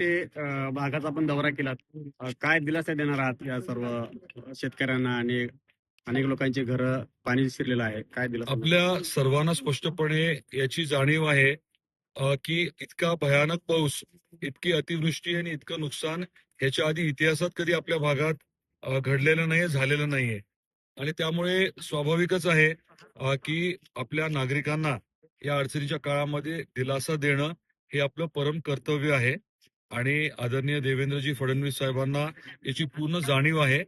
ते भागाचा आपण दौरा केला. काय दिलासा देणार आहात या सर्व शेतकऱ्यांना आणि अनेक लोकांचे घर पाणी शिरलेलं आहे? काय दिलं आपल्या सर्वांना स्पष्टपणे याची जाणीव आहे की इतका भयानक पाऊस इतकी अतिवृष्टी आणि इतकं नुकसान ह्याच्या आधी इतिहासात कधी आपल्या भागात घडलेलं नाही झालेलं नाहीये. आणि त्यामुळे स्वाभाविकच आहे की आपल्या नागरिकांना या अडचणीच्या काळामध्ये दिलासा देणं हे आपलं परम कर्तव्य आहे. आणि आदरणीय देवेंद्रजी फडणवीस साहेबांना याची पूर्ण जाणीव आहे.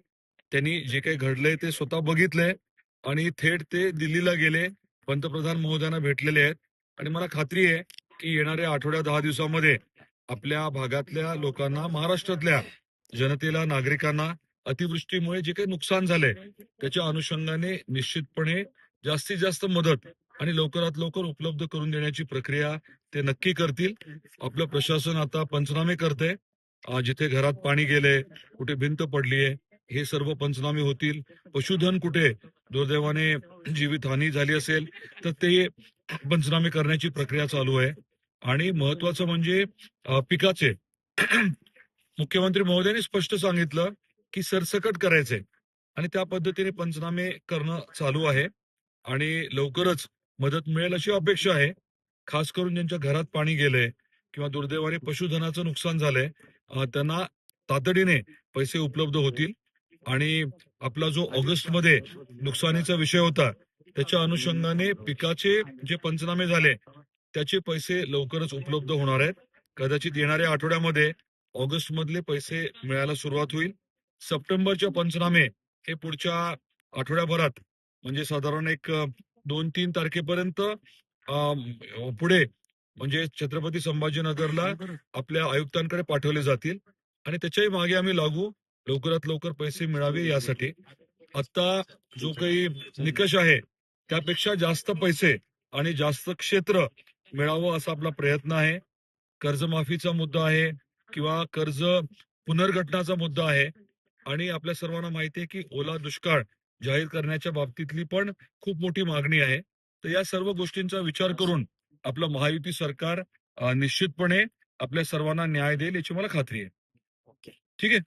त्यांनी जे काही घडलंय ते स्वतः बघितलंय आणि थेट ते दिल्लीला गेले. पंतप्रधान महोदयांना भेटलेले आहेत. आणि मला खात्री आहे की येणाऱ्या आठवड्या दहा दिवसामध्ये आपल्या भागातल्या लोकांना महाराष्ट्रातल्या जनतेला नागरिकांना अतिवृष्टीमुळे जे काही नुकसान झालंय त्याच्या अनुषंगाने निश्चितपणे जास्तीत जास्त मदत आणि लवकरात लवकर उपलब्ध करून देण्याची प्रक्रिया ते नक्की करतील. आपलं प्रशासन आता पंचनामे करते जिथे घरात पाणी गेले कुठे भिंत पडलीये हे सर्व पंचनामे होतील. पशुधन कुठे दुर्दैवाने जीवित हानी झाली असेल तर ते पंचनामे करण्याची प्रक्रिया चालू आहे. आणि महत्वाचं म्हणजे पिकाचे. मुख्यमंत्री महोदयांनी स्पष्ट सांगितलं की सरसकट करायचे आणि त्या पद्धतीने पंचनामे करणं चालू आहे. आणि लवकरच मदत मिळेल अशी अपेक्षा आहे. खास करून ज्यांच्या घरात पाणी गेलंय किंवा दुर्दैवाने पशुधनाचं नुकसान झालंय त्यांना तातडीने पैसे उपलब्ध होतील. आणि आपला जो ऑगस्टमध्ये नुकसानीचा विषय होता त्याच्या अनुषंगाने पिकाचे जे पंचनामे झाले त्याचे पैसे लवकरच उपलब्ध होणार आहेत. कदाचित येणाऱ्या आठवड्यामध्ये ऑगस्ट मधले पैसे मिळायला सुरुवात होईल. सप्टेंबरच्या पंचनामे हे पुढच्या आठवड्याभरात म्हणजे साधारण एक दोन तीन तारखेपर्यंत पुढे म्हणजे छत्रपती संभाजीनगरला आपल्या आयुक्तांकडे पाठवले जातील आणि त्याच्याही मागे आम्ही लागू लवकरात लवकर पैसे मिळावे यासाठी. आता जो काही निकष आहे त्यापेक्षा जास्त पैसे आणि जास्त क्षेत्र मिळावं असा आपला प्रयत्न आहे. कर्जमाफीचा मुद्दा आहे किंवा कर्ज पुनर्गठनाचा मुद्दा आहे आणि आपल्या सर्वांना माहिती आहे की ओला दुष्काळ जाहीर करण्याच्या बाबतीतली पण खूप मोठी मागणी आहे. तर या सर्व गोष्टींचा विचार करून आपलं महायुती सरकार निश्चितपणे आपल्या सर्वांना न्याय देईल याची मला खात्री आहे. ठीक आहे?